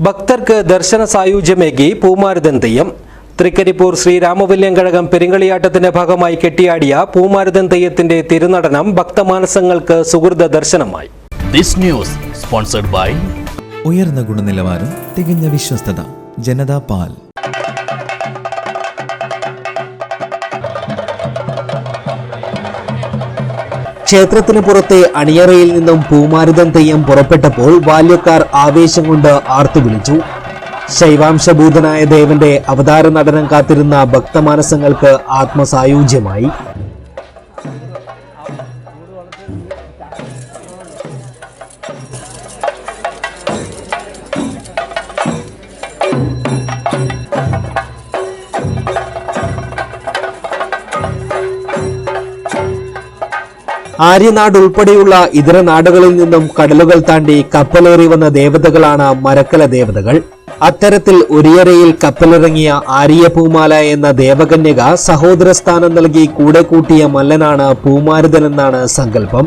ഭക്തർക്ക് ദർശന സായുജ്യമേകി പൂമാരുതൻ തെയ്യം തൃക്കരിപ്പൂർ ശ്രീരാമവല്യം കഴകം പെരിങ്കളിയാട്ടത്തിന്റെ ഭാഗമായി കെട്ടിയാടിയ പൂമാരുതൻ തെയ്യത്തിന്റെ തിരുനടനം ഭക്തമാനസങ്ങൾക്ക് സുഹൃത ദർശനമായി. ദിസ് ന്യൂസ് സ്പോൺസർഡ് ബൈ ഉയർന്ന ഗുണനിലവാരം തികഞ്ഞ വിശ്വസ്തത ജനതാ പാൽ. ക്ഷേത്രത്തിന് പുറത്തെ അണിയറയിൽ നിന്നും പൂമാരുതൻ തെയ്യം പുറപ്പെട്ടപ്പോൾ ബാല്യക്കാർ ആവേശം കൊണ്ട് ആർത്തുവിളിച്ചു ശൈവാംശഭൂതനായ ദേവന്റെ അവതാര നടനം കാത്തിരുന്ന ഭക്തമാനസങ്ങൾക്ക് ആത്മസായുജ്യമായി. ആര്യനാട് ഉൾപ്പെടെയുള്ള ഇതര നാടുകളിൽ നിന്നും കടലുകൾ താണ്ടി കപ്പലേറി വന്ന ദേവതകളാണ് മരക്കല ദേവതകൾ. അത്തരത്തിൽ ഒരിയറയിൽ കപ്പലിറങ്ങിയ ആര്യ പൂമാല എന്ന ദേവകന്യക സഹോദര സ്ഥാനം നൽകി കൂടെ കൂട്ടിയ മല്ലനാണ് പൂമാരുതൻ എന്നാണ് സങ്കല്പം.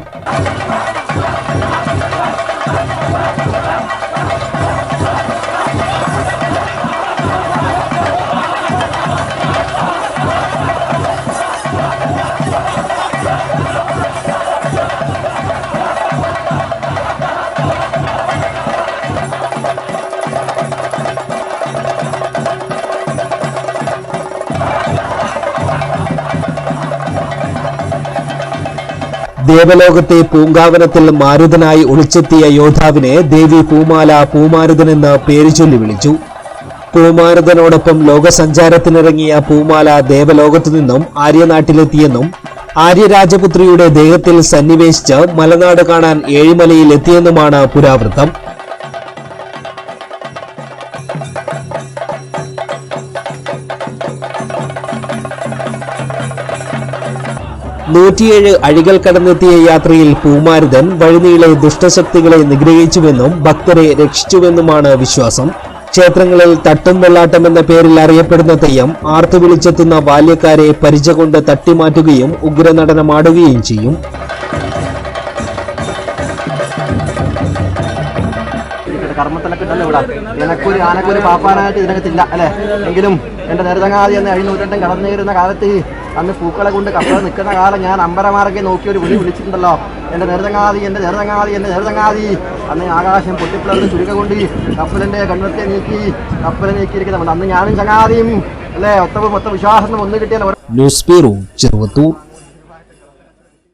ദേവലോകത്തെ പൂങ്കാവനത്തിൽ മാരുതനായി ഒളിച്ചെത്തിയ യോദ്ധാവിനെ ദേവി പൂമാല പൂമാരുതനെന്ന് പേര് ചൊല്ലി വിളിച്ചു. പൂമാരുതനോടൊപ്പം ലോകസഞ്ചാരത്തിനിറങ്ങിയ പൂമാല ദേവലോകത്തു നിന്നും ആര്യനാട്ടിലെത്തിയെന്നും ആര്യരാജപുത്രിയുടെ ദേഹത്തിൽ സന്നിവേശിച്ച് മലനാട് കാണാൻ ഏഴിമലയിൽ എത്തിയെന്നുമാണ് പുരാവൃത്തം. നൂറ്റിയേഴ് അഴികൾ കടന്നെത്തിയ യാത്രയിൽ പൂമാരുതൻ വഴിനീളെ ദുഷ്ടശക്തികളെ നിഗ്രഹിച്ചുവെന്നും ഭക്തരെ രക്ഷിച്ചുവെന്നുമാണ് വിശ്വാസം. ക്ഷേത്രങ്ങളിൽ തട്ടും വെള്ളാട്ടം എന്ന പേരിൽ അറിയപ്പെടുന്ന തെയ്യം ആർത്തു വിളിച്ചെത്തുന്ന ബാല്യക്കാരെ പരിച കൊണ്ട് തട്ടിമാറ്റുകയും ഉഗ്രനടനമാടുകയും ചെയ്യും. ഇട്ടല്ലേ എനക്കൊരു ആനക്കൊരു പാപ്പാനായിട്ട് ഇതിനകത്തില്ല അല്ലേ? എങ്കിലും എന്റെ നേരതങ്ങാതി എന്ന് എഴുന്നൂറ്റെട്ടും കടന്നേരുന്ന കാലത്ത് അന്ന് പൂക്കളെ കൊണ്ട് കപ്പൽ നിൽക്കുന്ന കാലം ഞാൻ അമ്പരമാർക്കെ നോക്കി ഒരു വിളി വിളിച്ചിട്ടുണ്ടല്ലോ. എന്റെ നേരതങ്ങാതി എന്റെ നേരതങ്ങാതി എന്റെ നേരതങ്ങാതി അന്ന് ആകാശം പൊട്ടിപ്പിളർന്ന് ചുരുക്ക കൊണ്ട് കപ്പലിന്റെ കണ്ണത്തെ നീക്കി കപ്പലെ നീക്കിയിരിക്കുന്നുണ്ട് അന്ന് ഞാനും ചങ്ങാതിയും അല്ലേ? ഒത്ത മൊത്ത വിശ്വാസം ഒന്ന് കിട്ടിയാൽ ന്യൂസ്